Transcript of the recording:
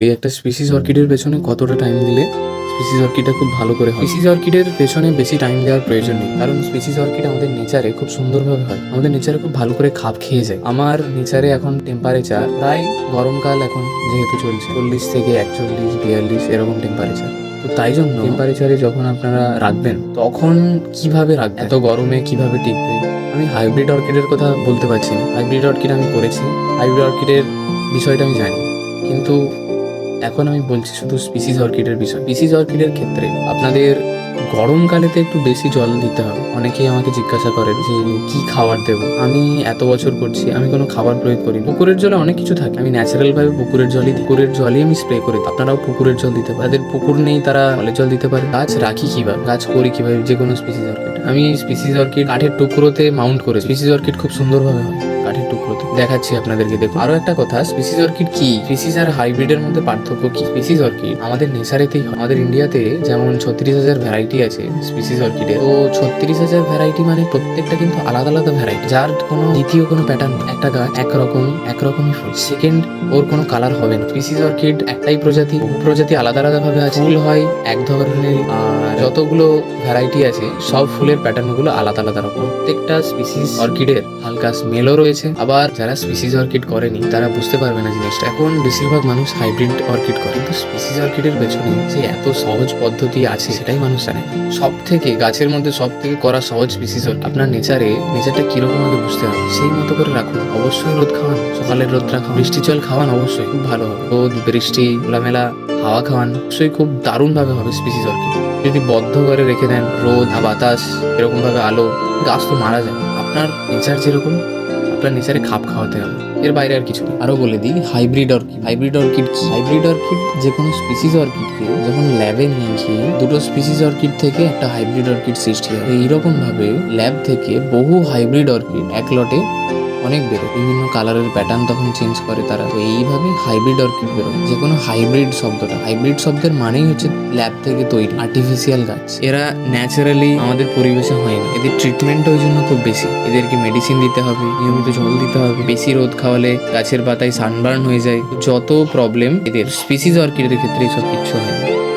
এই একটা স্পিসিস অর্কিডের পেছনে কতটা টাইম দিলে স্পিসিস অর্কিডটা খুব ভালো করে হয়? স্পিসিস অর্কিডের পেছনে বেশি টাইম দেওয়ার প্রয়োজন নেই কারণ স্পিসিস অর্কিড আমাদের নেচারে খুব সুন্দরভাবে হয়। আমাদের নেচারে খুব ভালো করে খাপ খেয়ে যায়। আমার নেচারে এখন টেম্পারেচার প্রায় গরমকাল এখন যেহেতু চলছে চল্লিশ থেকে একচল্লিশ বিয়াল্লিশ এরকম টেম্পারেচার তো তাই জন্য টেম্পারেচারে যখন আপনারা রাখবেন তখন কীভাবে রাখবেন? এত গরমে কীভাবে টিকবে? আমি হাইব্রিড অর্কিডের কথা বলতে পারছি না। হাইব্রিড অর্কিড আমি করেছি হাইব্রিড অর্কিডের বিষয়টা আমি জানি। কিন্তু এখন আমি বলছি শুধু স্পিসিস অর্কিডের বিষয়। স্পিসিস অর্কিডের ক্ষেত্রে আপনাদের গরমকালেতে একটু বেশি জল দিতে হবে। অনেকেই আমাকে জিজ্ঞাসা করেন যে কি খাবার দেবো? আমি এত বছর করছি, আমি কোনো খাবার প্রয়োগ করি। পুকুরের জলে অনেক কিছু থাকে। আমি ন্যাচারাল ভাবে পুকুরের জলই পুকুরের জলই আমি স্প্রে করি আপনারাও পুকুরের জল দিতে পারেন। তাদের পুকুর নেই, তারা জলের জল দিতে পারে। গাছ রাখি কীভাবে? গাছ করি কীভাবে? যে কোনো স্পিসিস অর্কিড আমি স্পিসিস অর্কিড কাঠের টুকরোতে মাউন্ট করে স্পিসিস অর্কিড খুব সুন্দরভাবে হয়। টুকরোতে দেখাচ্ছি আপনাদেরকে, দেখুন। আরও একটা কথা স্পিসিস অর্কিড কি? স্পিসিস আর হাইব্রিডের মধ্যে পার্থক্য কি? স্পিসিস অর্কিড আমাদের নেচারেতেই আমাদের ইন্ডিয়াতে যেমন ছত্রিশ হাজার ভ্যারাইটি আছে স্পিসিস অর্কিডের তো ছত্রিশ হাজার ভ্যারাইটি মানে প্রত্যেকটা কিন্তু আলাদা আলাদা ভ্যারাইটি যার কোনো দ্বিতীয় কোনো প্যাটার্ন একটা গাছ একরকম, একরকমই ফুল। সেকেন্ড ওর কোনো কালার হবে না। স্পিসিস অর্কিড একটাই প্রজাতি প্রজাতি আলাদা আলাদা ভাবে আছে। ফুল হয় এক ধরনের, আর যতগুলো ভ্যারাইটি আছে, সব ফুলের প্যাটার্নগুলো আলাদা আলাদা রকম। প্রত্যেকটা স্পিসিস অর্কিডের হালকা স্মেলও রয়েছে। আবার যারা স্পিসিস অর্কিড করেনি, তারা বুঝতে পারবে না জিনিসটা। এখন বেশিরভাগ মানুষ হাইব্রিড অর্কিড করে। কিন্তু স্পিসিস অর্কিডের পেছনে যে এত সহজ পদ্ধতি আছে, সেটাই মানুষ জানে সব থেকে গাছের মধ্যে সব থেকে করা সহজ স্পিসিস আপনার নেচারে, নেচারটা কীরকম আগে বুঝতে হবে। সেই মতো করে রাখুন। অবশ্যই রোদ খাওয়ান, সকালের রোদ খাওয়ান। বৃষ্টি জল খাওয়ান অবশ্যই, খুব ভালো হবে। রোদ, বৃষ্টি, খোলামেলা হাওয়া খাওয়ান, অবশ্যই খুব দারুণ ভাবে হবে স্পিসিস অর্কিড যদি বদ্ধ করে রেখে দেন, রোদ বাতাস এরকম ভাবে আলো, গাছ তো মারা যায়। আপনার নেচার যেরকম আপনার নেচারে খাপ খাওয়াতে হবে। এর বাইরে আর কিছু আরও আরও বলে দিই hybrid orchid hybrid orchid hybrid orchid যে কোনো স্পিসিস অর্কিডকে যখন ল্যাবে নিয়ে গিয়ে দুটো স্পিসিস অর্কিড থেকে একটা হাইব্রিড অর্কিড সৃষ্টি হয়। এইরকম ভাবে ল্যাব থেকে বহু হাইব্রিড অর্কিড এক লটে অনেক বেরোয়। বিভিন্ন কালারের প্যাটার্ন তখন চেঞ্জ করে তারা। তো এইভাবে হাইব্রিড অর্কিড বেরোয়। যে কোনো হাইব্রিড শব্দটা। হাইব্রিড শব্দের মানেই হচ্ছে ল্যাব থেকে তৈরি আর্টিফিশিয়াল গাছ। এরা ন্যাচারালি আমাদের পরিবেশে হয় না। এদের ট্রিটমেন্ট ওই জন্য খুব বেশি। এদেরকে মেডিসিন দিতে হবে, নিয়মিত জল দিতে হবে। বেশি রোদ খাওয়ালে গাছের পাতায় সানবার্ন হয়ে যায়। যত প্রবলেম এদের। স্পিসিস অর্কিডের ক্ষেত্রে এসব কিচ্ছু হয় না।